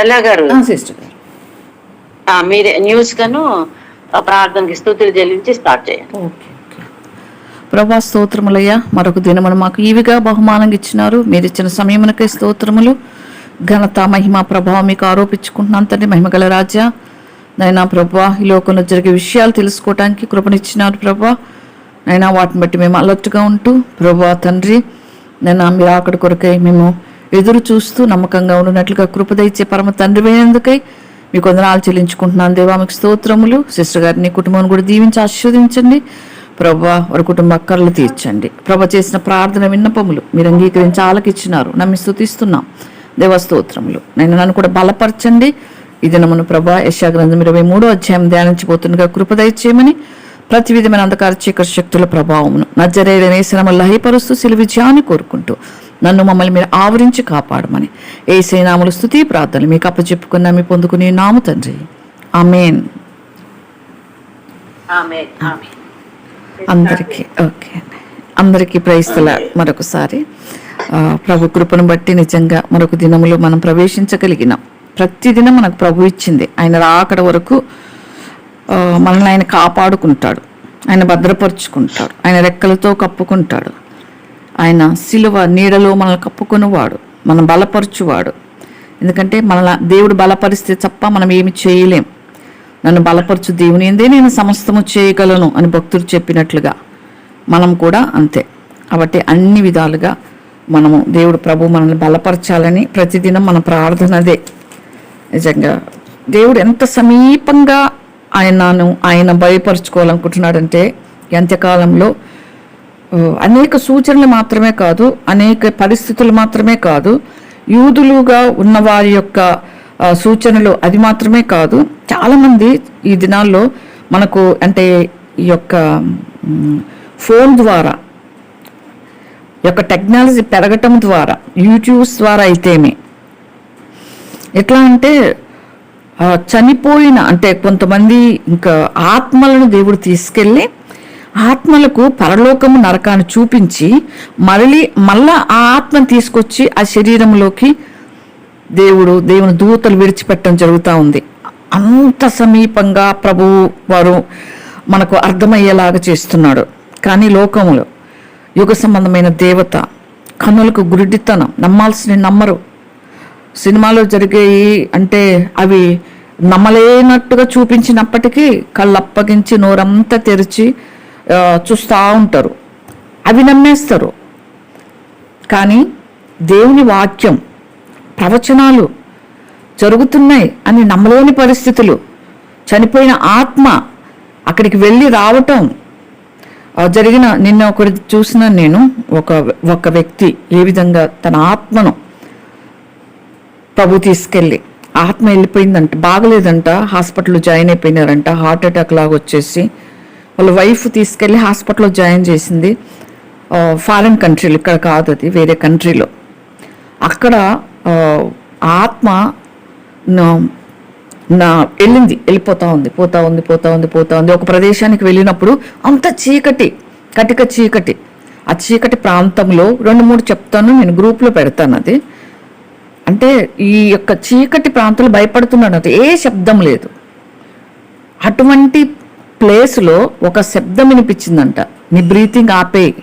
Stella గారు? Sister గారు. ఆ, మీరే న్యూస్ గాను ప్రార్థనకి స్థుతులు చెల్లించి స్టార్ట్ చేయండి. ప్రభా స్తోత్రములయ్యా. మరొక దినమును మాకు ఈవిగా బహుమానంగా ఇచ్చినారు. మీరు ఇచ్చిన సమయమునకై స్తోత్రములు. ఘనత మహిమ ప్రభావం మీకు ఆరోపించుకుంటున్నాను తండ్రి మహిమగల రాజా. నైనా ప్రభా ఈ లోకంలో జరిగే విషయాలు తెలుసుకోవడానికి కృపనిచ్చినారు ప్రభా. నైనా వాటిని బట్టి మేము అలర్ట్గా ఉంటూ ప్రభా తండ్రి నైనా మీరు అక్కడి కొరకై మేము ఎదురు చూస్తూ నమ్మకంగా ఉండినట్లుగా కృపదయిచ్చే పరమ తండ్రి అయినందుకై మీకు వందనాలు చెల్లించుకుంటున్నాను. దేవా మీకు స్తోత్రములు. సిస్టర్ గారిని కుటుంబాన్ని కూడా దీవించి ఆశీర్వదించండి. ప్రభా వారి కుటుంబ అక్కర్లు తీర్చండి. ప్రభ చేసిన ప్రార్థన విన్నపములు మీరు అంగీకరించి ఆలకిచ్చినారు. నమ్మి స్థుతిస్తున్నాం దేవస్తోత్రములు నేను నన్ను కూడా బలపరచండి. ఇది నమ్మను ప్రభా యశాగ్రంథం ఇరవై మూడో అధ్యాయం ధ్యానించబోతుండగా కృపదయచేయమని ప్రతి విధమైన అంధకార చీకటి శక్తుల ప్రభావమును నజరేడనే శ్రమ లహయపరుస్తూ సిలువిజయాన్ని కోరుకుంటూ నన్ను మమ్మల్ని మీరు ఆవరించి కాపాడమని. ఏ సేనాములు స్థుతి ప్రార్థనలు మీకు అప్పచెప్పుకున్న. మీ పొందుకునే నాము తండ్రి. ఆమె అందరికీ ఓకే. అందరికీ ప్రైస్తల మరొకసారి ప్రభు కృపను బట్టి నిజంగా మరొక దినములో మనం ప్రవేశించగలిగినాం. ప్రతి దినం మనకు ప్రభు ఇచ్చింది. ఆయన రాకడ వరకు మనల్ని ఆయన కాపాడుకుంటాడు. ఆయన భద్రపరుచుకుంటాడు. ఆయన రెక్కలతో కప్పుకుంటాడు. ఆయన సిలువ నీడలో మనల్ని కప్పుకునేవాడు మనం బలపరచువాడు. ఎందుకంటే మన దేవుడు బలపరిస్తే తప్ప మనం ఏమి చేయలేం. నన్ను బలపరచు దేవుని ఎందే నేను సమస్తము చేయగలను అని భక్తుడు చెప్పినట్లుగా మనం కూడా అంతే. కాబట్టి అన్ని విధాలుగా మనము దేవుడు ప్రభు మనల్ని బలపరచాలని ప్రతిదినం మన ప్రార్థనదే నిజంగా దేవుడు ఎంత సమీపంగా ఆయనను ఆయన భయపరచుకోవాలనుకుంటున్నాడంటే ఎంతకాలంలో అనేక సూచనలు మాత్రమే కాదు అనేక పరిస్థితులు మాత్రమే కాదు యూదులుగా ఉన్న వారి యొక్క సూచనలు అది మాత్రమే కాదు. చాలామంది ఈ దినాల్లో మనకు అంటే ఈ యొక్క ఫోన్ ద్వారా యొక్క టెక్నాలజీ పెరగటం ద్వారా యూట్యూబ్స్ ద్వారా అయితేనే ఎట్లా అంటే చనిపోయిన అంటే కొంతమంది ఇంకా ఆత్మలను దేవుడు తీసుకెళ్ళి ఆత్మలకు పరలోకము నరకాన్ని చూపించి మళ్ళీ మళ్ళా ఆ ఆత్మను తీసుకొచ్చి ఆ శరీరంలోకి దేవుడు దేవుని దూతలు విడిచిపెట్టడం జరుగుతూ ఉంది. అంత సమీపంగా ప్రభువు వారు మనకు అర్థమయ్యేలాగా చేస్తున్నాడు. కానీ లోకములో యుగ సంబంధమైన దేవత కన్నులకు గురిడితనం నమ్మాల్సిన నమ్మరు. సినిమాలో జరిగేవి అంటే అవి నమ్మలేనట్టుగా చూపించినప్పటికీ కళ్ళు అప్పగించి నోరంతా తెరిచి చూస్తూ ఉంటారు. అవి నమ్మేస్తారు. కానీ దేవుని వాక్యం ప్రవచనాలు జరుగుతున్నాయి అని నమ్మలేని పరిస్థితులు. చనిపోయిన ఆత్మ అక్కడికి వెళ్ళి రావటం. జరిగిన నిన్న ఒకటి చూసిన నేను ఒక ఒక వ్యక్తి ఏ విధంగా తన ఆత్మను ప్రభు తీసుకెళ్ళి ఆత్మ వెళ్ళిపోయిందంట బాగలేదంట హాస్పిటల్లో జాయిన్ అయిపోయినారంట హార్ట్ అటాక్ లాగా వచ్చేసి వాళ్ళ వైఫ్ తీసుకెళ్ళి హాస్పిటల్లో జాయిన్ చేసింది. ఫారిన్ కంట్రీలో ఇక్కడ కాదు అది వేరే కంట్రీలో అక్కడ ఆత్మ నా- నా వెళ్ళింది వెళ్ళిపోతా ఉంది పోతా ఉంది పోతా ఉంది పోతా ఉంది. ఒక ప్రదేశానికి వెళ్ళినప్పుడు అంత చీకటి కటిక చీకటి. ఆ చీకటి ప్రాంతంలో రెండు మూడు చెప్తాను నేను గ్రూప్లో పెడతాను అది. అంటే ఈ యొక్క చీకటి ప్రాంతంలో భయపడుతున్నాను అది ఏ శబ్దం లేదు. అటువంటి ప్లేస్లో ఒక శబ్దం వినిపించిందంట. నీ బ్రీతింగ్ ఆపే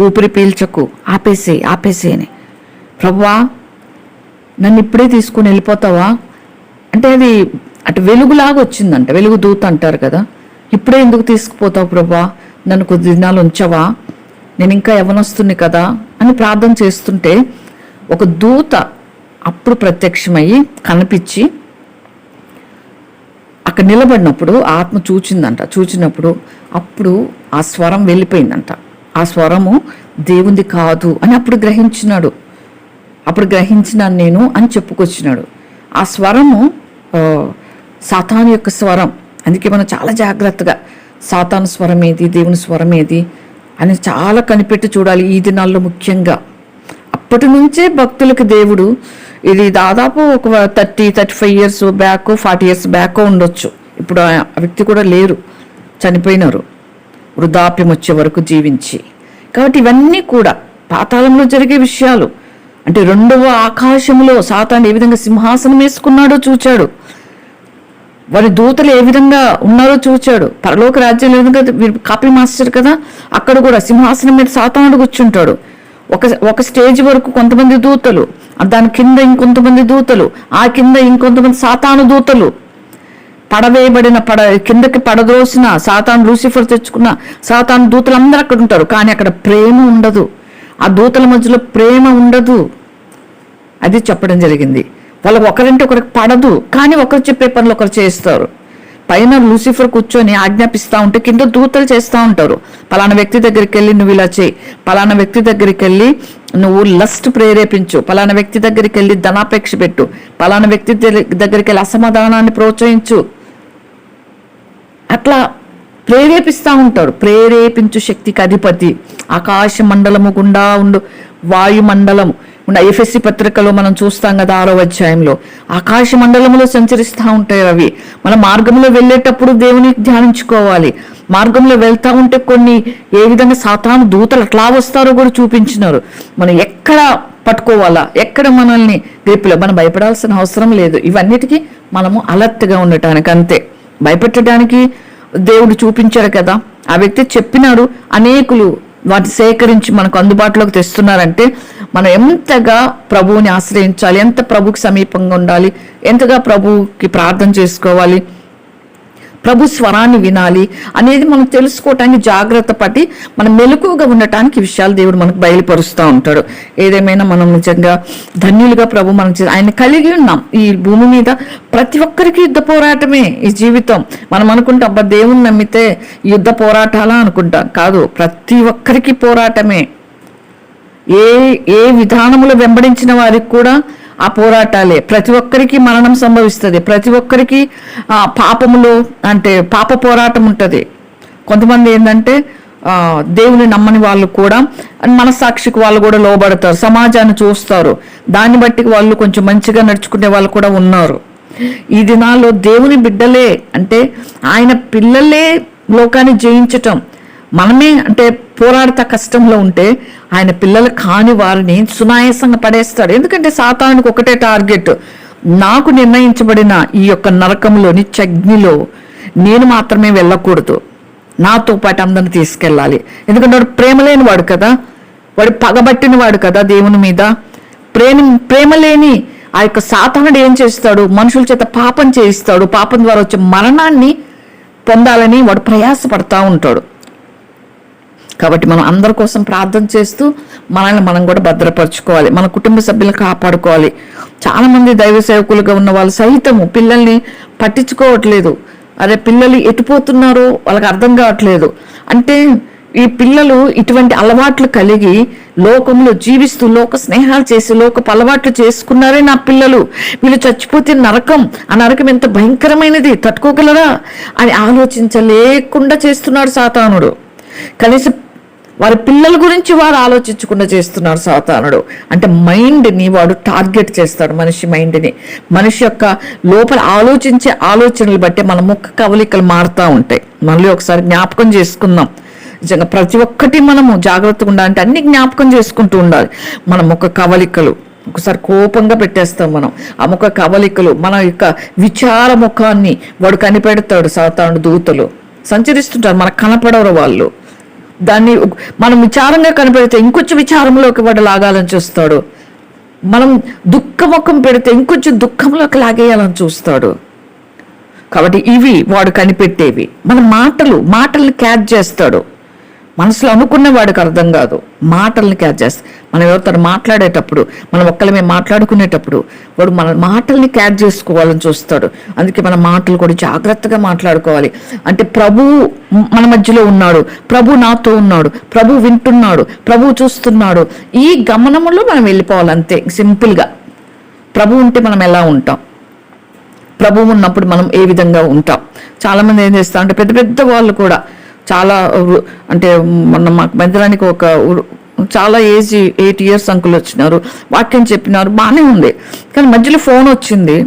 ఊపిరి పీల్చకు ఆపేసే ఆపేసే అని. ప్రభువా నన్ను ఇప్పుడే తీసుకుని వెళ్ళిపోతావా? అంటే అది అటు వెలుగులాగా వచ్చిందంట. వెలుగు దూత అంటారు కదా. ఇప్పుడే ఎందుకు తీసుకుపోతావు ప్రభా? నన్ను కొద్ది దినాలు ఉంచవా? నేను ఇంకా ఎవనొస్తుంది కదా? అని ప్రార్థన చేస్తుంటే ఒక దూత అప్పుడు ప్రత్యక్షమయ్యి కనిపించి అక్కడ నిలబడినప్పుడు ఆత్మ చూచిందంట. చూచినప్పుడు అప్పుడు ఆ స్వరం వెళ్ళిపోయిందంట. ఆ స్వరము దేవుంది కాదు అని అప్పుడు గ్రహించినాడు. అప్పుడు గ్రహించినాను నేను అని చెప్పుకొచ్చినాడు. ఆ స్వరము సాతాను యొక్క స్వరం. అందుకే మనం చాలా జాగ్రత్తగా సాతాను స్వరం ఏది దేవుని స్వరం ఏది అని చాలా కనిపెట్టి చూడాలి ఈ దినాల్లో ముఖ్యంగా. అప్పటి నుంచే భక్తులకు దేవుడు ఇది దాదాపు ఒక thirty thirty five years back forty years back ఉండొచ్చు. ఇప్పుడు ఆ వ్యక్తి కూడా లేరు చనిపోయినారు వృద్ధాప్యం వచ్చే వరకు జీవించి. కాబట్టి ఇవన్నీ కూడా పాతాళంలో జరిగే విషయాలు. అంటే రెండవ ఆకాశంలో సాతాను ఏ విధంగా సింహాసనం వేసుకున్నాడో చూచాడు. వారి దూతలు ఏ విధంగా ఉన్నారో చూచాడు. పరలోక రాజ్యం లేదు కదా వీరు కాపీ మాస్టర్ కదా అక్కడ కూడా సింహాసనం మీద సాతానుడు కూర్చుంటాడు. ఒక ఒక స్టేజ్ వరకు కొంతమంది దూతలు దాని కింద ఇంకొంతమంది దూతలు ఆ కింద ఇంకొంతమంది సాతాను దూతలు. పడవేయబడిన పడ కిందకి పడదోసిన సాతాను లూసిఫర్ తెచ్చుకున్న సాతాను దూతలు అందరూ అక్కడ ఉంటారు కానీ అక్కడ ప్రేమ ఉండదు. ఆ దూతల మధ్యలో ప్రేమ ఉండదు. అది చెప్పడం జరిగింది. వాళ్ళకి ఒకరింటి ఒకరికి పడదు కానీ ఒకరు చెప్పే పనులు ఒకరు చేస్తారు. పైన లూసిఫర్ కూర్చొని ఆజ్ఞాపిస్తూ ఉంటే కింద దూతలు చేస్తూ ఉంటారు. పలానా వ్యక్తి దగ్గరికి వెళ్ళి నువ్వు ఇలా చేయి. పలానా వ్యక్తి దగ్గరికి వెళ్ళి నువ్వు లస్ట్ ప్రేరేపించు. పలానా వ్యక్తి దగ్గరికి వెళ్ళి ధనాపేక్ష పెట్టు. పలానా వ్యక్తి దగ్గరికి వెళ్ళి అసమాధానాన్ని ప్రోత్సహించు. అట్లా ప్రేరేపిస్తూ ఉంటారు. ప్రేరేపించు శక్తికి అధిపతి. ఆకాశ మండలము గుండా ఉండు. వాయుమండలము. ఉన్న ఎఫ్ఎస్సి పత్రికలో మనం చూస్తాం కదా ఆరో అధ్యాయంలో ఆకాశ మండలంలో సంచరిస్తూ ఉంటాయి అవి. మన మార్గంలో వెళ్ళేటప్పుడు దేవుని ధ్యానించుకోవాలి. మార్గంలో వెళ్తూ ఉంటే కొన్ని ఏ విధంగా సాతాను దూతలు అట్లా వస్తారో కూడా చూపించినారు. మనం ఎక్కడ పట్టుకోవాలా? ఎక్కడ మనల్ని గ్రిప్లో? మనం భయపడాల్సిన అవసరం లేదు. ఇవన్నిటికీ మనము అలర్ట్గా ఉండటానికి అంతే. భయపెట్టడానికి దేవుడు చూపించాడు కదా. ఆ వ్యక్తి చెప్పినాడు అనేకులు వాటి సేకరించి మనకు అందుబాటులోకి తెస్తున్నారంటే మనం ఎంతగా ప్రభువుని ఆశ్రయించాలి ఎంత ప్రభుకి సమీపంగా ఉండాలి ఎంతగా ప్రభువుకి ప్రార్థన చేసుకోవాలి ప్రభు స్వరాన్ని వినాలి అనేది మనం తెలుసుకోవటానికి జాగ్రత్త పడి మనం మెలకువగా ఉండటానికి విషయాలు దేవుడు మనకు బయలుపరుస్తూ ఉంటాడు. ఏదేమైనా మనం నిజంగా ధన్యులుగా ప్రభు మనం ఆయన కలిగి ఉన్నాం. ఈ భూమి మీద ప్రతి ఒక్కరికి యుద్ధ పోరాటమే ఈ జీవితం. మనం అనుకుంటాం అబ్బా దేవుని నమ్మితే యుద్ధ పోరాటాలా అనుకుంటాం. కాదు ప్రతి ఒక్కరికి పోరాటమే. ఏ ఏ విధానములు వెంబడించిన వారికి కూడా ఆ పోరాటాలే. ప్రతి ఒక్కరికి మరణం సంభవిస్తుంది. ప్రతి ఒక్కరికి ఆ, పాపములో అంటే పాప పోరాటం ఉంటుంది. కొంతమంది ఏంటంటే దేవుని నమ్మని వాళ్ళు కూడా మనస్సాక్షికి వాళ్ళు కూడా లోబడతారు. సమాజాన్ని చూస్తారు. దాన్ని బట్టి వాళ్ళు కొంచెం మంచిగా నడుచుకునే వాళ్ళు కూడా ఉన్నారు. ఈ దినాల్లో దేవుని బిడ్డలే అంటే ఆయన పిల్లలే లోకాన్ని జయించటం. మనమే అంటే పోరాడతా కష్టంలో ఉంటే ఆయన పిల్లలు కాని వారిని సునాయాసంగా పడేస్తాడు. ఎందుకంటే సాతానునికి ఒకటే టార్గెట్. నాకు నిర్ణయించబడిన ఈ యొక్క నరకంలోని చగ్నిలో నేను మాత్రమే వెళ్ళకూడదు. నాతో పాటు అందరిని తీసుకెళ్ళాలి. ఎందుకంటే వాడు ప్రేమ లేని వాడు కదా. వాడు పగబట్టిన వాడు కదా దేవుని మీద. ప్రేమ ప్రేమ లేని ఆ యొక్క సాతానుడు ఏం చేస్తాడు? మనుషుల చేత పాపం చేయిస్తాడు. పాపం ద్వారా వచ్చే మరణాన్ని పొందాలని వాడు ప్రయాసపడతా ఉంటాడు. కాబట్టి మనం అందరి కోసం ప్రార్థన చేస్తూ మనల్ని మనం కూడా భద్రపరచుకోవాలి. మన కుటుంబ సభ్యులను కాపాడుకోవాలి. చాలా మంది దైవ సేవకులుగా ఉన్న వాళ్ళు సహితము పిల్లల్ని పట్టించుకోవట్లేదు. అదే పిల్లలు ఎటుపోతున్నారో? వాళ్ళకి అర్థం కావట్లేదు. అంటే ఈ పిల్లలు ఇటువంటి అలవాట్లు కలిగి లోకంలో జీవిస్తూ లోక స్నేహాలు చేసి లోకపు అలవాట్లు చేసుకున్నారే నా పిల్లలు. వీళ్ళు చచ్చిపోతే నరకం. ఆ నరకం ఎంత భయంకరమైనది? తట్టుకోగలరా? అని ఆలోచించలేకుండా చేస్తున్నాడు సాతానుడు. కనీసం వారి పిల్లల గురించి వారు ఆలోచించకుండా చేస్తున్నారు సాతానుడు. అంటే మైండ్ని వాడు టార్గెట్ చేస్తాడు మనిషి మైండ్ని మనిషి యొక్క లోపల ఆలోచించే ఆలోచనలు బట్టి మన ముఖ కవలికలు మారుతూ ఉంటాయి. మళ్ళీ ఒకసారి జ్ఞాపకం చేసుకుందాం. నిజంగా ప్రతి ఒక్కటి మనము జాగ్రత్తగా ఉండాలంటే అన్ని జ్ఞాపకం చేసుకుంటూ ఉండాలి. మన ముఖ కవలికలు. ఒకసారి కోపంగా పెట్టేస్తాం మనం. ఆ ముఖ కవలికలు మన యొక్క విచార ముఖాన్ని వాడు కనిపెడతాడు సాతాను దూతలు. సంచరిస్తుంటారు. మనకు కనపడరు వాళ్ళు. దాన్ని మనం విచారంగా కనిపెడితే ఇంకొంచెం విచారంలోకి వాడు లాగాలని చూస్తాడు. మనం దుఃఖముఖం పెడితే ఇంకొంచెం దుఃఖంలోకి లాగేయాలని చూస్తాడు. కాబట్టి ఇవి వాడు కనిపెట్టేవి. మన మాటలు మాటల్ని క్యాచ్ చేస్తాడు. మనసులో అనుకున్న వాడికి అర్థం కాదు. మాటల్ని క్యాచ్ చేస్తాం. మనం ఎవరితో మాట్లాడేటప్పుడు మనం ఒక్కలమే మాట్లాడుకునేటప్పుడు వాడు మన మాటల్ని క్యాచ్ చేసుకోవాలని చూస్తాడు. అందుకే మన మాటలు కూడా జాగ్రత్తగా మాట్లాడుకోవాలి. అంటే ప్రభువు మన మధ్యలో ఉన్నాడు. ప్రభు నాతో ఉన్నాడు. ప్రభు వింటున్నాడు. ప్రభు చూస్తున్నాడు. ఈ గమనంలో మనం వెళ్ళిపోవాలి అంతే సింపుల్గా. ప్రభు ఉంటే మనం ఎలా ఉంటాం? ప్రభువు ఉన్నప్పుడు మనం ఏ విధంగా ఉంటాం? చాలామంది ఏం చేస్తాం అంటే పెద్ద పెద్ద వాళ్ళు కూడా చాలా అంటే మొన్న మాకు మధ్యలానికి ఒక చాలా ఏజ్ ఎయిట్ ఇయర్స్ అంకుల్ వచ్చినారు. వాక్యం చెప్పినారు. బాగానే ఉంది. కానీ మధ్యలో ఫోన్ వచ్చింది.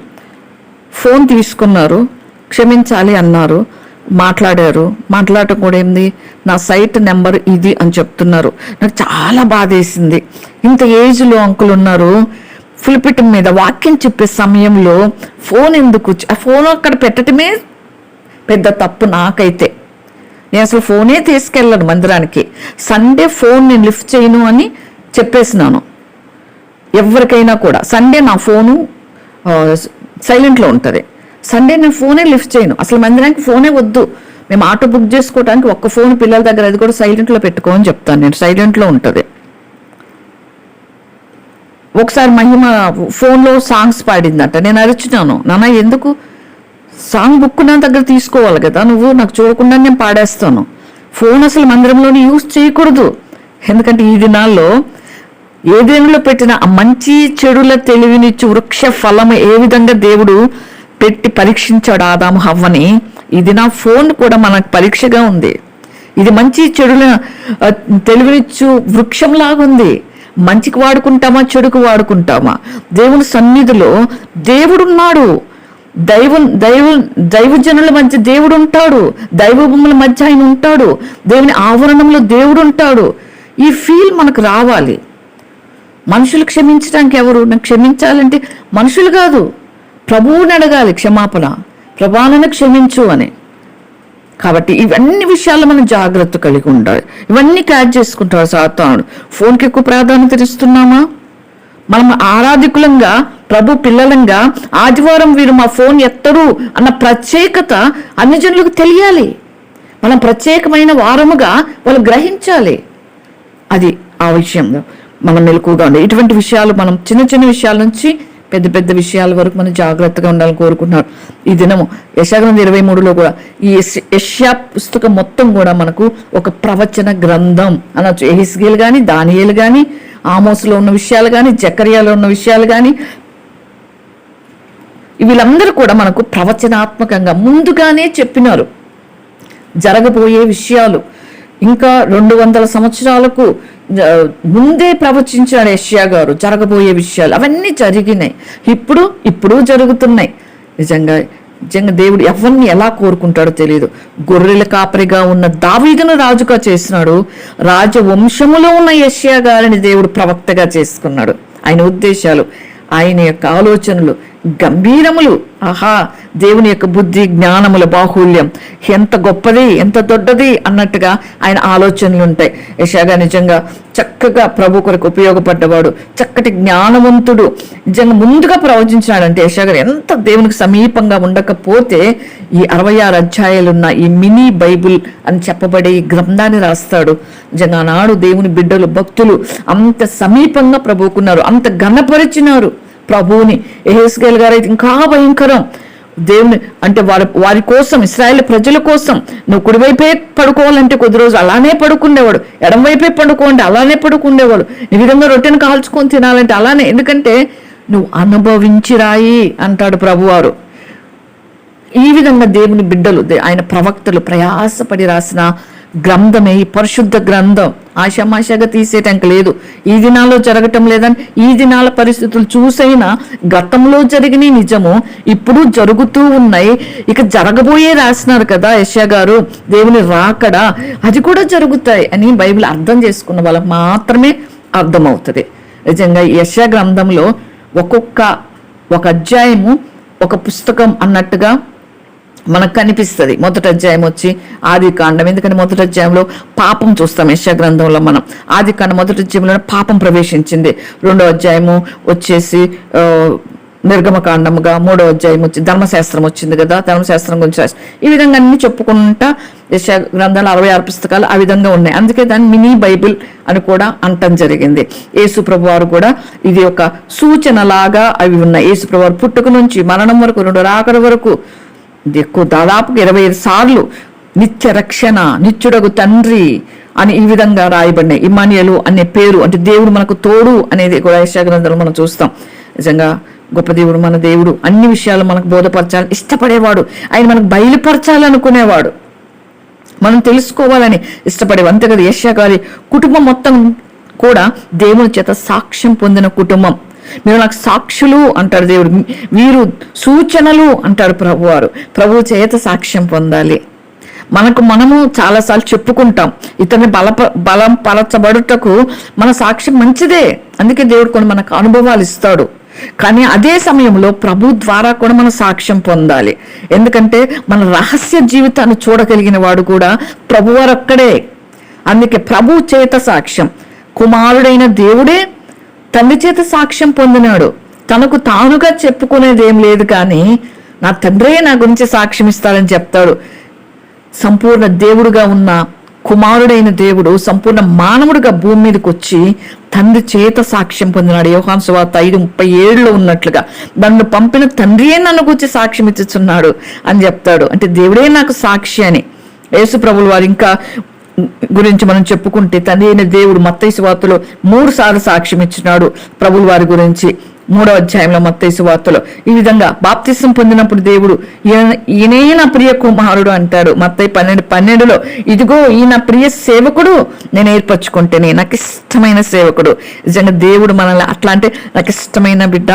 ఫోన్ తీసుకున్నారు. క్షమించాలి అన్నారు. మాట్లాడారు. మాట్లాడటం కూడా ఏంది? నా సైట్ నెంబర్ ఇది అని చెప్తున్నారు. నాకు చాలా బాధేసింది ఇంత ఏజ్లో అంకుల్ ఉన్నారు. ఫుల్పిటం మీద వాక్యం చెప్పే సమయంలో ఫోన్ ఎందుకు ఆ ఫోన్ అక్కడ పెట్టడమే పెద్ద తప్పు నాకైతే. నేను అసలు ఫోనే తీసుకెళ్ళను మందిరానికి. సండే ఫోన్ నేను లిఫ్ట్ చేయను అని చెప్పేసినాను. ఎవరికైనా కూడా. సండే నా ఫోను సైలెంట్లో ఉంటుంది. సండే నేను ఫోనే లిఫ్ట్ చేయను. అసలు మందిరానికి ఫోనే వద్దు. మేము ఆటో బుక్ చేసుకోవడానికి ఒక్క ఫోన్ పిల్లల దగ్గర అది కూడా సైలెంట్లో పెట్టుకోమని చెప్తాను నేను. సైలెంట్లో ఉంటుంది. ఒకసారి మహిమ ఫోన్లో సాంగ్స్ పాడిందంట. నేను అరిచినాను. నాన్న ఎందుకు సాంగ్ బుక్ నా దగ్గర తీసుకోవాలి కదా నువ్వు నాకు చూడకుండా నేను పాడేస్తాను. ఫోన్ అసలు మందిరంలోని యూజ్ చేయకూడదు. ఎందుకంటే ఈ దినాల్లో ఏదేనులో పెట్టిన ఆ మంచి చెడుల తెలివినిచ్చు వృక్ష ఫలము ఏ విధంగా దేవుడు పెట్టి పరీక్షించాడు ఆదాము హవ్వని ఇది నా ఫోన్ కూడా మనకు పరీక్షగా ఉంది. ఇది మంచి చెడుల తెలివినిచ్చు తెలివినిచ్చు వృక్షంలాగుంది మంచికి వాడుకుంటామా చెడుకు వాడుకుంటామా? దేవుని సన్నిధిలో దేవుడున్నాడు. దైవ దైవ దైవజనుల మధ్య దేవుడు ఉంటాడు దైవభూముల మధ్య ఆయన ఉంటాడు. దేవుని ఆవరణంలో దేవుడు ఉంటాడు ఈ ఫీల్ మనకు రావాలి. మనుషులు క్షమించడానికి ఎవరు? నాకు క్షమించాలంటే మనుషులు కాదు. ప్రభువుని అడగాలి క్షమాపణ. ప్రభానను క్షమించు అని. కాబట్టి ఇవన్నీ విషయాల్లో మనం జాగ్రత్త కలిగి ఉండాలి. ఇవన్నీ క్యాచ్ చేసుకుంటాడు సాతానుడు. ఫోన్కి ఎక్కువ ప్రాధాన్యత ఇస్తున్నామా? మనం ఆరాధికులంగా ప్రభు పిల్లలంగా ఆదివారం వీరు మా ఫోన్ ఎత్తరు అన్న ప్రత్యేకత అన్ని జనులకు తెలియాలి. మనం ప్రత్యేకమైన వారముగా వాళ్ళు గ్రహించాలి. అది ఆ విషయంలో మనం మెలకుగా ఉండాలి. ఇటువంటి విషయాలు మనం చిన్న చిన్న విషయాల నుంచి పెద్ద పెద్ద విషయాల వరకు మనం జాగ్రత్తగా ఉండాలని కోరుకుంటున్నారు. ఈ దినము యశాగ్రంథ ఇరవై మూడులో కూడా ఈ యెష్- పుస్తకం మొత్తం కూడా మనకు ఒక ప్రవచన గ్రంథం అనొచ్చు. ఎహిస్గేల్ కానీ దానియేలు కానీ ఆమోసులో ఉన్న విషయాలు కానీ జకర్యాలో ఉన్న విషయాలు కానీ వీళ్ళందరూ కూడా మనకు ప్రవచనాత్మకంగా ముందుగానే చెప్పినారు. జరగబోయే విషయాలు. ఇంకా రెండు వందల సంవత్సరాలకు ముందే ప్రవచించాడు యష్యా గారు జరగబోయే విషయాలు. అవన్నీ జరిగినాయి. ఇప్పుడు ఇప్పుడు జరుగుతున్నాయి. నిజంగా నిజంగా దేవుడు ఎవరిని ఎలా కోరుకుంటాడో తెలియదు గొర్రెల కాపరిగా ఉన్న దావీదును రాజుగా చేసినాడు రాజవంశములో ఉన్న యష్యా గారిని దేవుడు ప్రవక్తగా చేసుకున్నాడు. ఆయన ఉద్దేశాలు ఆయన యొక్క ఆలోచనలు గంభీరములు ఆహా దేవుని యొక్క బుద్ధి జ్ఞానముల బాహుల్యం. ఎంత గొప్పది ఎంత దొడ్డది అన్నట్టుగా ఆయన ఆలోచనలు ఉంటాయి. యశాగా నిజంగా చక్కగా ప్రభు కొరకు ఉపయోగపడ్డవాడు చక్కటి జ్ఞానవంతుడు. నిజంగా ముందుగా ప్రవచించాడంటే యశాగారు ఎంత దేవునికి సమీపంగా ఉండకపోతే ఈ అరవై ఆరు అధ్యాయాలున్న ఈ మినీ బైబిల్ అని చెప్పబడే ఈ గ్రంథాన్ని రాస్తాడు. నిజంగా ఆనాడు దేవుని బిడ్డలు భక్తులు అంత సమీపంగా ప్రభుకున్నారు అంత ఘనపరిచినారు. ప్రభువుని ఎహెస్గేల్ గారు అయితే ఇంకా భయంకరం. దేవుని అంటే వారి వారి కోసం ఇస్రాయేల్ ప్రజల కోసం నువ్వు కుడివైపే పడుకోవాలంటే కొద్ది రోజు అలానే పడుకునేవాడు ఎడమవైపే పడుకోండి అలానే పడుకునేవాడు ఈ విధంగా రొట్టెను కాల్చుకొని తినాలంటే అలానే. ఎందుకంటే నువ్వు అనుభవించిరాయి అంటాడు ప్రభువారు. ఈ విధంగా దేవుని బిడ్డలు ఆయన ప్రవక్తలు ప్రయాసపడి రాసిన గ్రంథమే ఈ పరిశుద్ధ గ్రంథం. ఆశామాషాగా తీసేటంక లేదు. ఈ దినాల్లో జరగటం లేదని ఈ దినాల పరిస్థితులు చూసైనా గతంలో జరిగిన నిజము ఇప్పుడు జరుగుతూ ఉన్నాయి. ఇక జరగబోయే రాసినారు కదా యశ్యా గారు దేవుని రాకడా అది కూడా జరుగుతాయి అని బైబిల్ అర్థం చేసుకున్న వాళ్ళకి మాత్రమే అర్థమవుతుంది. నిజంగా ఈ యశ్యా గ్రంథంలో ఒక్కొక్క ఒక అధ్యాయము ఒక పుస్తకం అన్నట్టుగా మనకు కనిపిస్తుంది. మొదటి అధ్యాయం వచ్చి ఆది కాండం. ఎందుకంటే మొదటి అధ్యాయంలో పాపం చూస్తాం. యశా గ్రంథంలో మనం ఆది కాండం మొదటి అధ్యాయంలో పాపం ప్రవేశించింది. రెండో అధ్యాయము వచ్చేసి నిర్గమకాండముగా మూడో అధ్యాయం వచ్చి ధర్మశాస్త్రం వచ్చింది కదా ధర్మశాస్త్రం గురించి ఈ విధంగా అన్ని చెప్పుకుంటా యశ గ్రంథాలు అరవై ఆరు పుస్తకాలు ఆ విధంగా ఉన్నాయి. అందుకే దాన్ని మినీ బైబిల్ అని కూడా అంటం జరిగింది. యేసు ప్రభు వారు కూడా ఇది ఒక సూచనలాగా అవి ఉన్నాయి. యేసు ప్రభు వారు పుట్టుక నుంచి మరణం వరకు రెండు రాకడ వరకు ఎక్కువ దాదాపుగా ఇరవై ఐదు సార్లు నిత్య రక్షణ నిత్యుడగు తండ్రి అని ఈ విధంగా రాయబడినాయి. ఇమానియలు అనే పేరు అంటే దేవుడు మనకు తోడు అనేది కూడా యశాగ్రంథంలో మనం చూస్తాం. నిజంగా గొప్ప దేవుడు మన దేవుడు అన్ని విషయాలు మనకు బోధపరచాలి ఇష్టపడేవాడు. ఆయన మనకు బయలుపరచాలనుకునేవాడు. మనం తెలుసుకోవాలని ఇష్టపడేవి అంతే కదా యశ్యా గారి కుటుంబం మొత్తం కూడా దేవుని చేత సాక్ష్యం పొందిన కుటుంబం. మీరు నాకు సాక్షులు అంటాడు దేవుడు. వీరు సూచనలు అంటాడు ప్రభువారు. ప్రభు చేత సాక్ష్యం పొందాలి. మనకు మనము చాలాసార్లు చెప్పుకుంటాం ఇతన్ని బలప బలం పరచబడుటకు మన సాక్ష్యం మంచిదే. అందుకే దేవుడు కొన్ని మనకు అనుభవాలు ఇస్తాడు. కానీ అదే సమయంలో ప్రభు ద్వారా కూడా మనం సాక్ష్యం పొందాలి. ఎందుకంటే మన రహస్య జీవితాన్ని చూడగలిగిన వాడు కూడా ప్రభువారు ఒక్కడే అందుకే ప్రభు చేత సాక్ష్యం. కుమారుడైన దేవుడే తండ్రి చేత సాక్ష్యం పొందినాడు. తనకు తానుగా చెప్పుకునేది ఏం లేదు కానీ నా తండ్రే నా గురించి సాక్ష్యం ఇస్తాడని చెప్తాడు. సంపూర్ణ దేవుడుగా ఉన్న కుమారుడైన దేవుడు సంపూర్ణ మానవుడిగా భూమి మీదకి వచ్చి తండ్రి చేత సాక్ష్యం పొందినాడు. యోహాన్ సువార్త ఐదు ముప్పై ఏడులో ఉన్నట్లుగా నన్ను పంపిన తండ్రియే నన్ను గురించి సాక్ష్యం ఇచ్చుచున్నాడు అని చెప్తాడు. అంటే దేవుడే నాకు సాక్షి అని. యేసు ప్రభులు వారు ఇంకా గురించి మనం చెప్పుకుంటే తండ్రి అయిన దేవుడు మత్తైసు వార్తలో మూడు సార్లు సాక్ష్యం ఇచ్చినాడు ప్రభుల వారి గురించి మూడో అధ్యాయంలో మత్తయి వార్తలో. ఈ విధంగా బాప్తిసం పొందినప్పుడు దేవుడు ఈయన- ఈయనే నా ప్రియ కుమారుడు అంటాడు. మత్తయి పన్నెండు పన్నెండులో ఇదిగో ఈయన ప్రియ సేవకుడు నేను ఏర్పరచుకుంటేనే నాకు ఇష్టమైన సేవకుడు. నిజంగా దేవుడు మనల్ని అట్లా అంటే నాకు ఇష్టమైన బిడ్డ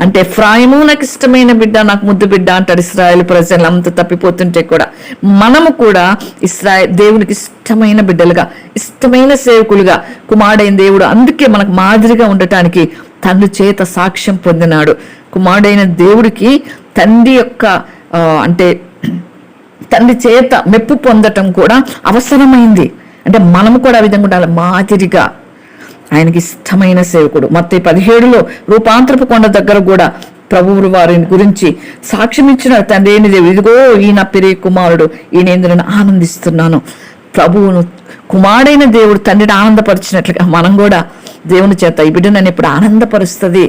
అంటే ఫ్రాయము నాకు ఇష్టమైన బిడ్డ నాకు ముద్దు బిడ్డ అంటాడు ఇస్రాయల్ ప్రజలు. అంత తప్పిపోతుంటే కూడా మనము కూడా ఇస్రాయల్ దేవునికి ఇష్టమైన బిడ్డలుగా ఇష్టమైన సేవకులుగా కుమారుడైన దేవుడు. అందుకే మనకు మాదిరిగా ఉండటానికి తండ్రి చేత సాక్ష్యం పొందినాడు. కుమారుడైన దేవుడికి తండ్రి యొక్క అంటే తండ్రి చేత మెప్పు పొందటం కూడా అవసరమైంది. అంటే మనము కూడా ఆ విధంగా ఉండాలి మాదిరిగా. ఆయనకి ఇష్టమైన సేవకుడు. మొత్తం పదిహేడులో రూపాంతరపు కొండ దగ్గర కూడా ప్రభువులు వారిని గురించి సాక్ష్యం ఇచ్చిన తండ్రి అయిన దేవుడు ఇదిగో ఈయన పెరిగి కుమారుడు ఈయన ఆనందిస్తున్నాను. ప్రభువును కుమారుడైన దేవుడు తండ్రిని ఆనందపరిచినట్లుగా మనం కూడా దేవుని చేత ఈ బిడ్డ నన్ను ఇప్పుడు ఆనందపరుస్తుంది.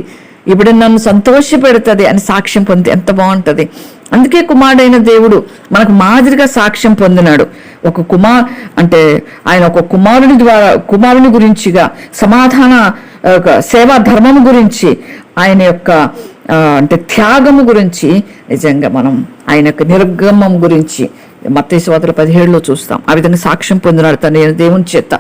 ఈ బిడ్డ నన్ను సంతోషపెడుతుంది అని సాక్ష్యం పొంది ఎంత బాగుంటుంది. అందుకే కుమారుడైన దేవుడు మనకు మాదిరిగా సాక్ష్యం పొందినాడు. ఒక కుమార్ అంటే ఆయన ఒక కుమారుని ద్వారా కుమారుని గురించిగా సమాధాన ఒక సేవా ధర్మం గురించి ఆయన యొక్క అంటే త్యాగము గురించి నిజంగా మనం ఆయన యొక్క నిర్గమం గురించి మత్తేశ్వాతుల పదిహేడులో చూస్తాం. ఆ విధంగా సాక్ష్యం పొందినాడు తన దేవుని చేత.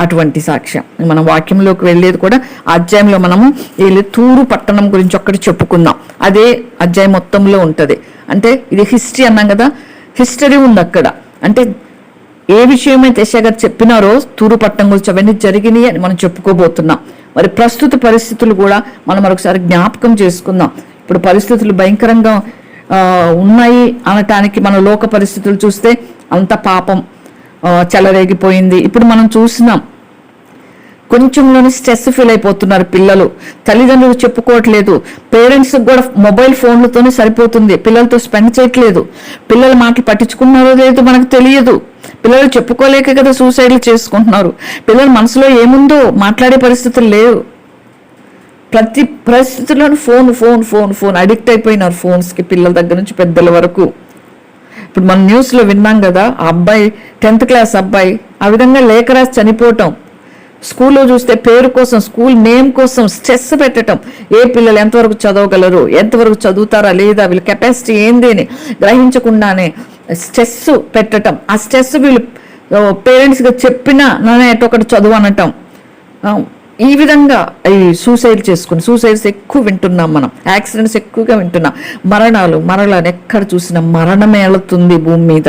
అటువంటి సాక్ష్యం. మనం వాక్యంలోకి వెళ్ళేది కూడా ఆ అధ్యాయంలో మనము వెళ్ళి తూరు పట్టణం గురించి ఒక్కటి చెప్పుకుందాం. అదే అధ్యాయం మొత్తంలో ఉంటుంది. అంటే ఇది హిస్టరీ అన్నాం కదా? హిస్టరీ ఉంది అక్కడ. అంటే ఏ విషయమైతే యెషయా గారు చెప్పినారో తూరు పట్టణం గురించి అవన్నీ జరిగినాయి అని మనం చెప్పుకోబోతున్నాం. మరి ప్రస్తుత పరిస్థితులు కూడా మనం మరొకసారి జ్ఞాపకం చేసుకుందాం. ఇప్పుడు పరిస్థితులు భయంకరంగా ఉన్నాయి అనటానికి మన లోక పరిస్థితులు చూస్తే అంత పాపం. చెలరేగిపోయింది. ఇప్పుడు మనం చూసినాం కొంచెంలోనే స్ట్రెస్ ఫీల్ అయిపోతున్నారు పిల్లలు. తల్లిదండ్రులు చెప్పుకోవట్లేదు. పేరెంట్స్ కూడా మొబైల్ ఫోన్లతోనే సరిపోతుంది. పిల్లలతో స్పెండ్ చేయట్లేదు. పిల్లల మాటలు పట్టించుకున్నారో లేదో మనకు తెలియదు. పిల్లలు చెప్పుకోలేక కదా సూసైడ్లు చేసుకుంటున్నారు. పిల్లల మనసులో ఏముందో మాట్లాడే పరిస్థితులు లేవు. ప్రతి పరిస్థితుల్లోనూ phone phone phone phone. Addict అయిపోయినారు ఫోన్స్కి పిల్లల దగ్గర నుంచి పెద్దల వరకు. ఇప్పుడు మనం న్యూస్లో విన్నాం కదా ఆ అబ్బాయి టెన్త్ క్లాస్ అబ్బాయి ఆ విధంగా లేఖ రాసి చనిపోవటం. స్కూల్లో చూస్తే పేరు కోసం స్కూల్ నేమ్ కోసం స్ట్రెస్ పెట్టడం ఏ పిల్లలు ఎంతవరకు చదవగలరు ఎంతవరకు చదువుతారా లేదా వీళ్ళ కెపాసిటీ ఏంది అని గ్రహించకుండానే స్ట్రెస్ పెట్టడం ఆ స్ట్రెస్ వీళ్ళు పేరెంట్స్గా చెప్పినా నన్ను ఎటో ఒకటి చదువు అనటం. ఈ విధంగా ఈ సూసైడ్ చేసుకుని సూసైడ్స్ ఎక్కువ వింటున్నాం మనం. యాక్సిడెంట్స్ ఎక్కువగా వింటున్నాం. మరణాలు మరణాలు ఎక్కడ చూసినా మరణమేళతుంది భూమి మీద.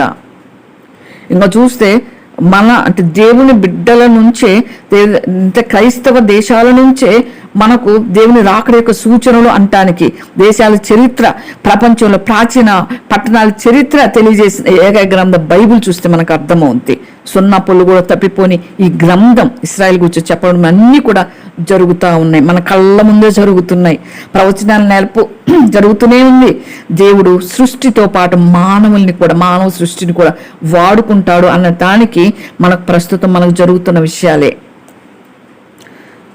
ఇంకా చూస్తే మన అంటే దేవుని బిడ్డల నుంచే అంటే క్రైస్తవ దేశాల నుంచే మనకు దేవుని రాకడ యొక్క సూచనలు అంటానికి దేశాల చరిత్ర ప్రపంచంలో ప్రాచీన పట్టణాల చరిత్ర తెలియజేసిన ఏక బైబిల్ చూస్తే మనకు అర్థమవుతుంది సున్నా పొల్లు కూడా తప్పిపోని ఈ గ్రంథం ఇస్రాయల్ గురించి చెప్పడం అన్నీ కూడా జరుగుతూ ఉన్నాయి. మన కళ్ళ ముందే జరుగుతున్నాయి. ప్రవచనాల నేర్పు జరుగుతూనే ఉంది. దేవుడు సృష్టితో పాటు మానవుల్ని కూడా మానవ సృష్టిని కూడా వాడుకుంటాడు అన్న దానికి మనకు ప్రస్తుతం మనకు జరుగుతున్న విషయాలే.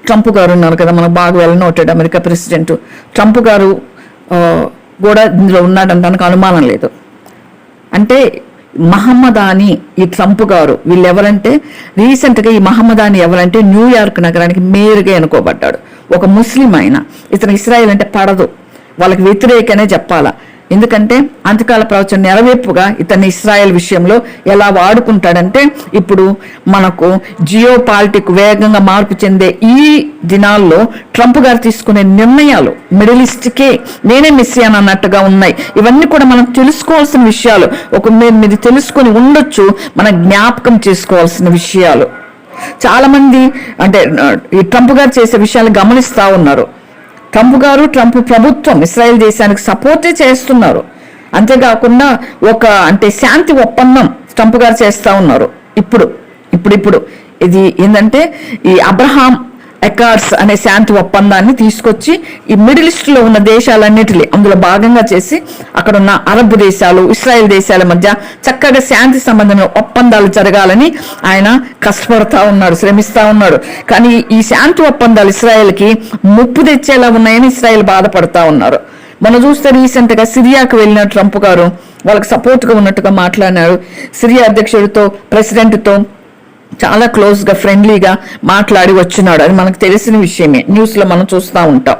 ట్రంప్ గారు ఉన్నారు కదా మనకు బాగా వెళ్ళనోటాడు అమెరికా ప్రెసిడెంట్. ట్రంప్ గారు కూడా ఇందులో ఉన్నాడంటానికి అనుమానం లేదు. అంటే మహమ్మదాని ఈ ట్రంప్ గారు వీళ్ళు ఎవరంటే రీసెంట్గా ఈ మహమ్మదాని ఎవరంటే న్యూయార్క్ నగరానికి మేయర్గా ఎన్నుకోబడ్డాడు. ఒక ముస్లిం ఆయన. ఇతను ఇస్రాయల్ అంటే పడదు. వాళ్ళకి వ్యతిరేకనే చెప్పాలా. ఎందుకంటే అంతకాల ప్రవచన నెరవేర్పుగా ఇతన్ని ఇస్రాయెల్ విషయంలో ఎలా వాడుకుంటాడంటే ఇప్పుడు మనకు జియో పాలిటిక్ వేగంగా మార్పు చెందే ఈ దినాల్లో ట్రంప్ గారు తీసుకునే నిర్ణయాలు మిడిల్ ఈస్ట్కే నేనే మిస్సియాన్ అన్నట్టుగా ఉన్నాయి. ఇవన్నీ కూడా మనం తెలుసుకోవాల్సిన విషయాలు. ఒక మీరు మీరు తెలుసుకొని ఉండొచ్చు మన జ్ఞాపకం చేసుకోవాల్సిన విషయాలు. చాలా మంది అంటే ఈ ట్రంప్ గారు చేసే విషయాలు గమనిస్తూ ఉన్నారు. ట్రంప్ గారు ట్రంప్ ప్రభుత్వం ఇస్రాయెల్ దేశానికి సపోర్టే చేస్తున్నారు. అంతేకాకుండా ఒక అంటే శాంతి ఒప్పందం ట్రంప్ గారు చేస్తూ ఉన్నారు. ఇప్పుడు ఇప్పుడిప్పుడు ఇది ఏంటంటే ఈ అబ్రహాం ఎకార్డ్స్ అనే శాంతి ఒప్పందాన్ని తీసుకొచ్చి ఈ మిడిల్ ఈస్ట్లో ఉన్న దేశాలన్నిటిని అందులో భాగంగా చేసి అక్కడ ఉన్న అరబ్ దేశాలు ఇస్రాయెల్ దేశాల మధ్య చక్కగా శాంతి సంబంధమైన ఒప్పందాలు జరగాలని ఆయన కష్టపడతా ఉన్నాడు శ్రమిస్తా ఉన్నాడు. కానీ ఈ శాంతి ఒప్పందాలు ఇస్రాయెల్కి ముప్పు తెచ్చేలా ఉన్నాయని ఇస్రాయెల్ బాధపడతా ఉన్నారు. మనం చూస్తే రీసెంట్గా సిరియాకు వెళ్ళిన ట్రంప్ గారు వాళ్ళకి సపోర్ట్గా ఉన్నట్టుగా మాట్లాడినారు. సిరియా అధ్యక్షుడితో ప్రెసిడెంట్తో చాలా క్లోజ్గా ఫ్రెండ్లీగా మాట్లాడి వచ్చినాడు. అది మనకు తెలిసిన విషయమే. న్యూస్లో మనం చూస్తూ ఉంటాం.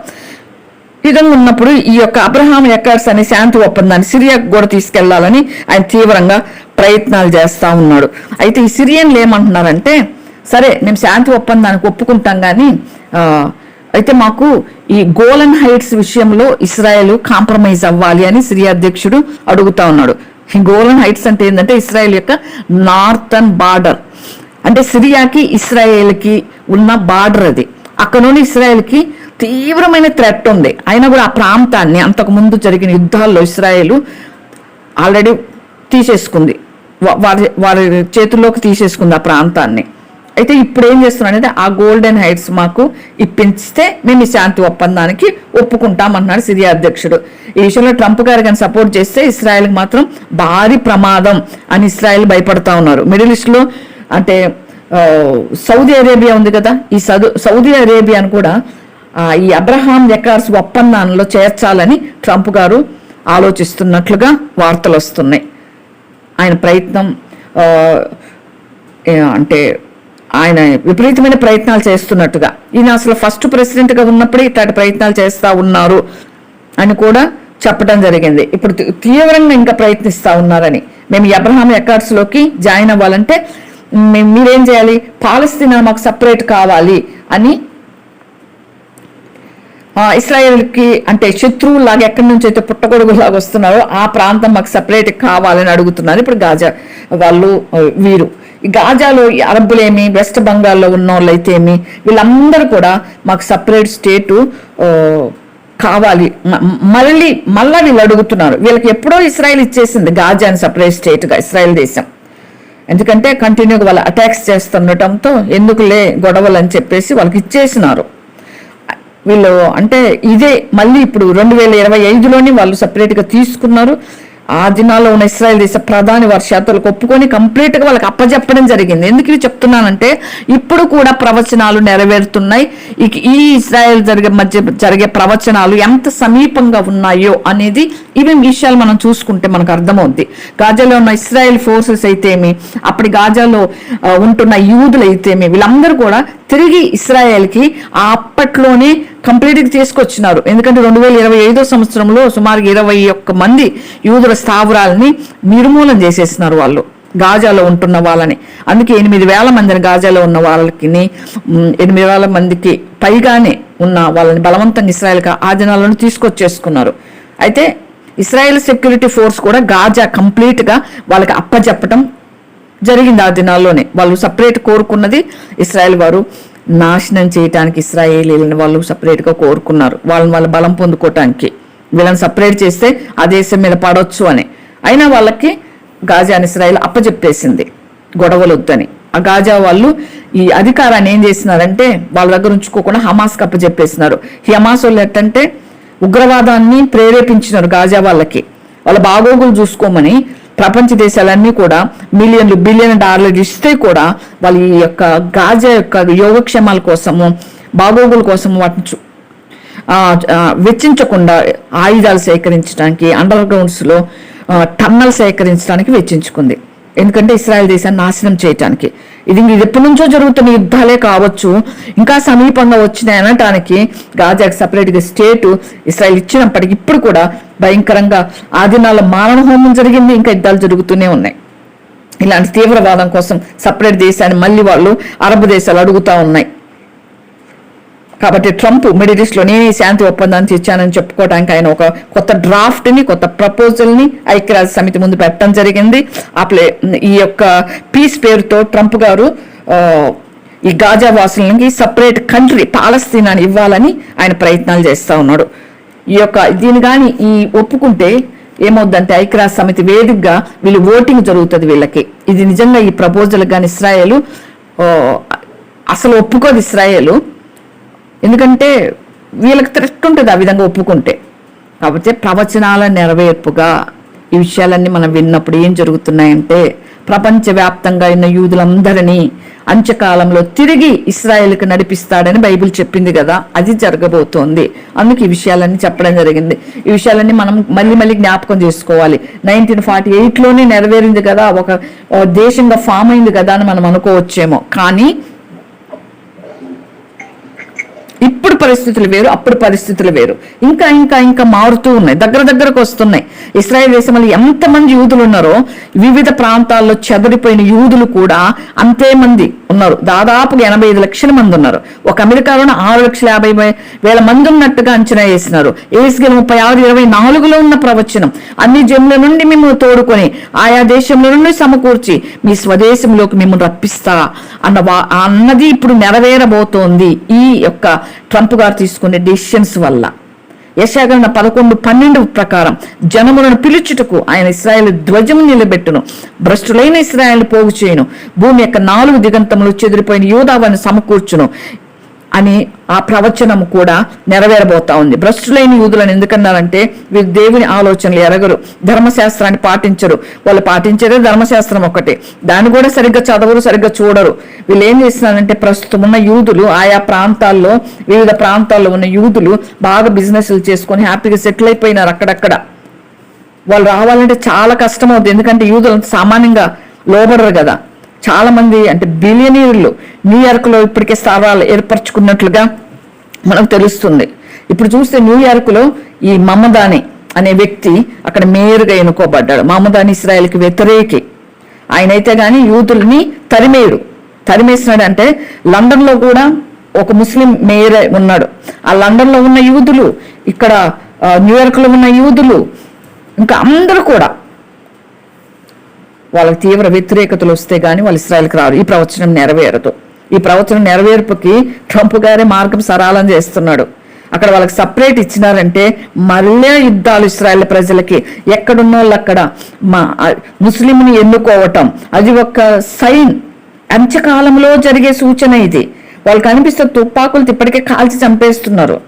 విధంగా ఉన్నప్పుడు ఈ యొక్క అబ్రహాం ఎక్కర్స్ అనే శాంతి ఒప్పందాన్ని సిరియాకు కూడా తీసుకెళ్ళాలని ఆయన తీవ్రంగా ప్రయత్నాలు చేస్తూ ఉన్నాడు. అయితే ఈ సిరియన్లు ఏమంటున్నారంటే సరే మేము శాంతి ఒప్పందానికి ఒప్పుకుంటాం కానీ అయితే మాకు ఈ గోలన్ హైట్స్ విషయంలో ఇస్రాయెల్ కాంప్రమైజ్ అవ్వాలి అని సిరియా అధ్యక్షుడు అడుగుతా ఉన్నాడు. ఈ గోలన్ హైట్స్ అంటే ఏంటంటే ఇస్రాయెల్ యొక్క నార్థన్ బార్డర్. అంటే సిరియాకి ఇస్రాయేల్కి ఉన్న బార్డర్ అది. అక్కడ నుండి ఇస్రాయేల్కి తీవ్రమైన థ్రెట్ ఉంది. అయినా కూడా ఆ ప్రాంతాన్ని అంతకు ముందు జరిగిన యుద్ధాల్లో ఇస్రాయేల్ ఆల్రెడీ తీసేసుకుంది. వారి వారి చేతుల్లోకి తీసేసుకుంది ఆ ప్రాంతాన్ని. అయితే ఇప్పుడు ఏం చేస్తున్నారంటే ఆ గోల్డెన్ హైట్స్ మాకు ఇప్పించితే మేము ఈ శాంతి ఒప్పందానికి ఒప్పుకుంటామన్నాడు సిరియా అధ్యక్షుడు. ఈ విషయంలో ట్రంప్ గారు కానీ సపోర్ట్ చేస్తే ఇస్రాయల్కి మాత్రం భారీ ప్రమాదం అని ఇస్రాయల్ భయపడతా ఉన్నారు. మిడిల్ ఈస్ట్లో అంటే సౌదీ అరేబియా ఉంది కదా ఈ సౌదీ సౌదీ అరేబియాను కూడా ఈ అబ్రహాం ఎకార్స్ ఒప్పందాలలో చేర్చాలని ట్రంప్ గారు ఆలోచిస్తున్నట్లుగా వార్తలు వస్తున్నాయి. ఆయన ప్రయత్నం అంటే ఆయన విపరీతమైన ప్రయత్నాలు చేస్తున్నట్టుగా. ఈయన అసలు ఫస్ట్ ప్రెసిడెంట్గా ఉన్నప్పుడే ఇట్లాంటి ప్రయత్నాలు చేస్తూ ఉన్నారు అని కూడా చెప్పడం జరిగింది. ఇప్పుడు తీవ్రంగా ఇంకా ప్రయత్నిస్తూ ఉన్నారని. మేము ఈ అబ్రహాం జాయిన్ అవ్వాలంటే మీరేం చేయాలి? పాలస్తీనా మాకు సపరేట్ కావాలి అని ఇస్రాయేల్కి అంటే శత్రువులాగా ఎక్కడి నుంచి అయితే పుట్టగొడుగులాగా వస్తున్నారో ఆ ప్రాంతం మాకు సపరేట్ కావాలని అడుగుతున్నారు. ఇప్పుడు గాజా వాళ్ళు వీరు. గాజాలో అరబ్బులేమి వెస్ట్ బెంగాల్లో ఉన్న వాళ్ళైతే ఏమి వీళ్ళందరూ కూడా మాకు సపరేట్ స్టేటు కావాలి. మ- మళ్ళీ మళ్ళా వీళ్ళు అడుగుతున్నారు. వీళ్ళకి ఎప్పుడో ఇస్రాయల్ ఇచ్చేసింది గాజాని సపరేట్ స్టేట్గా ఇస్రాయల్ దేశం. ఎందుకంటే కంటిన్యూగా వాళ్ళు అటాక్స్ చేస్తుండటంతో ఎందుకులే గొడవలు అని చెప్పేసి వాళ్ళకి ఇచ్చేసినారు. వీళ్ళు అంటే ఇదే మళ్ళీ ఇప్పుడు రెండు వేల ఇరవై ఐదులోని వాళ్ళు సపరేట్గా తీసుకున్నారు. ఆ దినాల్లో ఉన్న ఇస్రాయల్ దేశ ప్రధాని వారి శాతాలకు ఒప్పుకొని కంప్లీట్గా వాళ్ళకి అప్పజెప్పడం జరిగింది. ఎందుకు ఇవి చెప్తున్నానంటే ఇప్పుడు కూడా ప్రవచనాలు నెరవేరుతున్నాయి. ఇక ఈ ఇస్రాయల్ జరిగే మధ్య జరిగే ప్రవచనాలు ఎంత సమీపంగా ఉన్నాయో అనేది ఇవి విషయాలు మనం చూసుకుంటే మనకు అర్థమవుద్ది. గాజాలో ఉన్న ఇస్రాయల్ ఫోర్సెస్ అయితేమి అప్పటి గాజాలో ఉంటున్న యూదులు అయితేమి వీళ్ళందరూ కూడా తిరిగి ఇస్రాయల్కి ఆ అప్పట్లోనే కంప్లీట్గా తీసుకొచ్చినారు. ఎందుకంటే రెండు వేల ఇరవై ఐదో సంవత్సరంలో సుమారు ఇరవై ఒక్క మంది యూదుల స్థావరాలని నిర్మూలన చేసేసినారు వాళ్ళు. గాజాలో ఉంటున్న వాళ్ళని. అందుకే ఎనిమిది వేల మందిని గాజాలో ఉన్న వాళ్ళకి ఎనిమిది వేల మందికి పైగానే ఉన్న వాళ్ళని బలవంతంగా ఇస్రాయల్కి ఆ తీసుకొచ్చేసుకున్నారు. అయితే ఇస్రాయెల్ సెక్యూరిటీ ఫోర్స్ కూడా గాజా కంప్లీట్గా వాళ్ళకి అప్పజెప్పటం జరిగింది ఆ దినాల్లోనే. వాళ్ళు సపరేట్ కోరుకున్నది ఇస్రాయెల్ వారు. నాశనం చేయటానికి ఇస్రాయేలీలను వాళ్ళు సపరేట్గా కోరుకున్నారు. వాళ్ళని వాళ్ళ బలం పొందుకోవటానికి వీళ్ళని సపరేట్ చేస్తే ఆ దేశం మీద పడవచ్చు అని. అయినా వాళ్ళకి గాజాని ఇస్రాయెల్ అప్పచెప్పేసింది గొడవలు వద్దని ఆ గాజా వాళ్ళు ఈ అధికారాన్ని ఏం చేసినారంటే వాళ్ళ దగ్గర ఉంచుకోకుండా హమాస్కి అప్పచెప్పేసినారు ఈ హమాస్ వాళ్ళు ఎట్టంటే ఉగ్రవాదాన్ని ప్రేరేపించినారు గాజా వాళ్ళకి. వాళ్ళ బాగోగులు చూసుకోమని ప్రపంచ దేశాలన్నీ కూడా మిలియన్లు బిలియన్ డాలర్లు ఇస్తే కూడా వాళ్ళు ఈ యొక్క గాజా యొక్క యోగక్షేమాల కోసము బాగోగుల కోసం వాటిని వెచ్చించకుండా ఆయుధాలు సేకరించడానికి అండర్ గ్రౌండ్స్లో టన్నల్ సేకరించడానికి వెచ్చించుకుంది. ఎందుకంటే ఇస్రాయల్ దేశాన్ని నాశనం చేయటానికి. ఇది ఎప్పటి నుంచో జరుగుతున్న యుద్ధాలే కావచ్చు. ఇంకా సమీపంగా వచ్చిన అనటానికి గాజాకి సపరేట్గా స్టేట్ ఇస్రాయల్ ఇచ్చినప్పటికీ ఇప్పుడు కూడా భయంకరంగా ఆ దినాల్లో మారణ హోమం జరిగింది. ఇంకా యుద్ధాలు జరుగుతూనే ఉన్నాయి. ఇలాంటి తీవ్రవాదం కోసం సపరేట్ దేశాన్ని మళ్ళీ వాళ్ళు అరబ్ దేశాలు అడుగుతా ఉన్నాయి. కాబట్టి ట్రంప్ మిడిల్ ఈస్ట్లో నేనే శాంతి ఒప్పందాన్ని తెచ్చానని చెప్పుకోవడానికి ఆయన ఒక కొత్త డ్రాఫ్ట్ని కొత్త ప్రపోజల్ని ఐక్యరాజ్య సమితి ముందు పెట్టడం జరిగింది. ఆ ప్లే ఈ యొక్క పీస్ పేరుతో ట్రంప్ గారు ఈ గాజా వాసులకి సపరేట్ కంట్రీ పాలస్తీనాని ఇవ్వాలని ఆయన ప్రయత్నాలు చేస్తూ ఉన్నాడు. ఈ యొక్క దీని కానీ ఈ ఒప్పుకుంటే ఏమవుద్దంటే ఐక్యరాజ్య సమితి వేదికగా వీళ్ళు ఓటింగ్ జరుగుతుంది వీళ్ళకి. ఇది నిజంగా ఈ ప్రపోజల్ కానీ ఇస్రాయేల్ అసలు ఒప్పుకోదు ఇస్రాయేల్. ఎందుకంటే వీళ్ళకి థ్రెట్ ఉంటుంది ఆ విధంగా ఒప్పుకుంటే. కాకపోతే ప్రవచనాల నెరవేర్పుగా ఈ విషయాలన్నీ మనం విన్నప్పుడు ఏం జరుగుతున్నాయంటే ప్రపంచవ్యాప్తంగా ఉన్న యూదులందరినీ అంత్యకాలంలో తిరిగి ఇస్రాయేల్కి నడిపిస్తాడని బైబిల్ చెప్పింది కదా అది జరగబోతోంది. అందుకు ఈ విషయాలన్నీ చెప్పడం జరిగింది. ఈ విషయాలన్నీ మనం మళ్ళీ మళ్ళీ జ్ఞాపకం చేసుకోవాలి. నైన్టీన్ ఫార్టీ ఎయిట్లోనే నెరవేరింది కదా ఒక దేశంగా ఫామ్ అయింది కదా అని మనం అనుకోవచ్చేమో. కానీ ఇప్పుడు పరిస్థితులు వేరు అప్పుడు పరిస్థితులు వేరు. ఇంకా ఇంకా ఇంకా మారుతూ ఉన్నాయి దగ్గర దగ్గరకు వస్తున్నాయి. ఇస్రాయేల్ దేశంలో ఎంతమంది యూదులు ఉన్నారో వివిధ ప్రాంతాల్లో చెదరిపోయిన యూదులు కూడా అంతే మంది ఉన్నారు. దాదాపు ఎనభై ఐదు లక్షల మంది ఉన్నారు. ఒక అమెరికాలోనే ఆరు లక్షల యాభై వేల మంది ఉన్నట్టుగా అంచనా వేసినారు. ఏసుగల ముప్పై ఆరు ఇరవై నాలుగులో ఉన్న ప్రవచనం. అన్ని జమ్ముల నుండి మేము తోడుకొని ఆయా దేశంలో నుండి సమకూర్చి మీ స్వదేశంలోకి మేము రప్పిస్తా అన్న వా అన్నది ఇప్పుడు నెరవేరబోతోంది ఈ యొక్క ట్రంప్ గారు తీసుకునే డెసిషన్స్ వల్ల. యశాగరణ పదకొండు పన్నెండు ప్రకారం జనములను పిలుచుటకు ఆయన ఇస్రాయల్ ధ్వజము నిలబెట్టును. భ్రష్టులైన ఇస్రాయేల్ పోగు చేయను. భూమి యొక్క నాలుగు దిగంతములు చెదిరిపోయిన యోధావాన్ని సమకూర్చును. అని ఆ ప్రవచనం కూడా నెరవేరబోతా ఉంది. భ్రష్టులైన యూదులను ఎందుకన్నారంటే వీరు దేవుని ఆలోచనలు ఎరగరు ధర్మశాస్త్రాన్ని పాటించరు. వాళ్ళు పాటించేదే ధర్మశాస్త్రం ఒకటే. దాన్ని కూడా సరిగ్గా చదవరు సరిగ్గా చూడరు. వీళ్ళు ఏం చేస్తున్నారంటే ప్రస్తుతం ఉన్న యూదులు ఆయా ప్రాంతాల్లో వివిధ ప్రాంతాల్లో ఉన్న యూదులు బాగా బిజినెస్లు చేసుకొని హ్యాపీగా సెటిల్ అయిపోయినారు అక్కడక్కడ. వాళ్ళు రావాలంటే చాలా కష్టం అవుతుంది ఎందుకంటే యూదులు సామాన్యంగా లోబడరు కదా. చాలామంది అంటే బిలియనీర్లు న్యూయార్క్లో ఇప్పటికే స్థావరాలు ఏర్పరచుకున్నట్లుగా మనకు తెలుస్తుంది. ఇప్పుడు చూస్తే న్యూయార్క్లో ఈ మమదాని అనే వ్యక్తి అక్కడ మేయర్గా ఎన్నుకోబడ్డాడు. మమదాని ఇస్రాయల్కి వ్యతిరేకి. ఆయనైతే కానీ యూదుల్ని తరిమేయుడు తరిమేసినాడు అంటే లండన్లో కూడా ఒక ముస్లిం మేయర్ ఉన్నాడు. ఆ లండన్లో ఉన్న యూదులు ఇక్కడ న్యూయార్క్లో ఉన్న యూదులు ఇంకా అందరూ కూడా వాళ్ళకి తీవ్ర వ్యతిరేకతలు వస్తే గానీ వాళ్ళు ఇస్రాయల్కి రారు. ఈ ప్రవచనం నెరవేరదు. ఈ ప్రవచనం నెరవేర్పుకి ట్రంప్ గారే మార్గం సరళం చేస్తున్నాడు. అక్కడ వాళ్ళకి సపరేట్ ఇచ్చినారంటే మళ్ళీ యుద్ధాలు ఇస్రాయల్ ప్రజలకి ఎక్కడున్న వాళ్ళు అక్కడ? మా ముస్లింని ఎన్నుకోవటం. అది ఒక సైన్. అంత్యకాలంలో జరిగే సూచన ఇది. వాళ్ళకి అనిపిస్తే తుపాకులు ఇప్పటికే కాల్చి చంపేస్తున్నారు.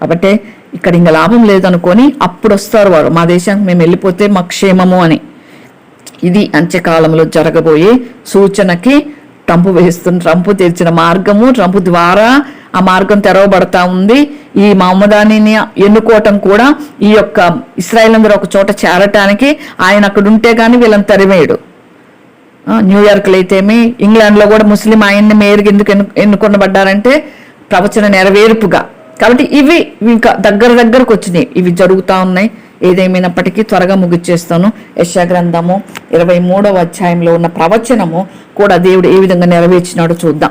కాబట్టి ఇక్కడ ఇంకా లాభం లేదనుకొని అప్పుడు వస్తారు వారు. మా దేశానికి మేము వెళ్ళిపోతే మా క్షేమము అని. ఇది అంత్యకాలంలో జరగబోయే సూచనకి ట్రంప్ వేస్తున్న ట్రంప్ తెరిచిన మార్గము ట్రంప్ ద్వారా ఆ మార్గం తెరవబడతా ఉంది. ఈ మహమ్మదానిని ఎన్నుకోవటం కూడా ఈ యొక్క ఇస్రాయల్ అందరూ ఒక చోట చేరటానికి ఆయన అక్కడ ఉంటే కానీ వీళ్ళని తరిమేయడు. న్యూయార్క్లో అయితేమి ఇంగ్లాండ్లో కూడా ముస్లిం ఆయన్ని మేరకు ఎందుకు ఎన్ను ఎన్నుకొనబడ్డారంటే ప్రవచన నెరవేర్పుగా. కాబట్టి ఇవి ఇంకా దగ్గర దగ్గరకు వచ్చినాయి. ఇవి జరుగుతూ ఉన్నాయి. ఏదేమైనప్పటికీ త్వరగా ముగిచ్చేస్తాను. యశా గ్రంథము ఇరవై మూడవ అధ్యాయంలో ఉన్న ప్రవచనము కూడా దేవుడు ఏ విధంగా నెరవేర్చినాడో చూద్దాం.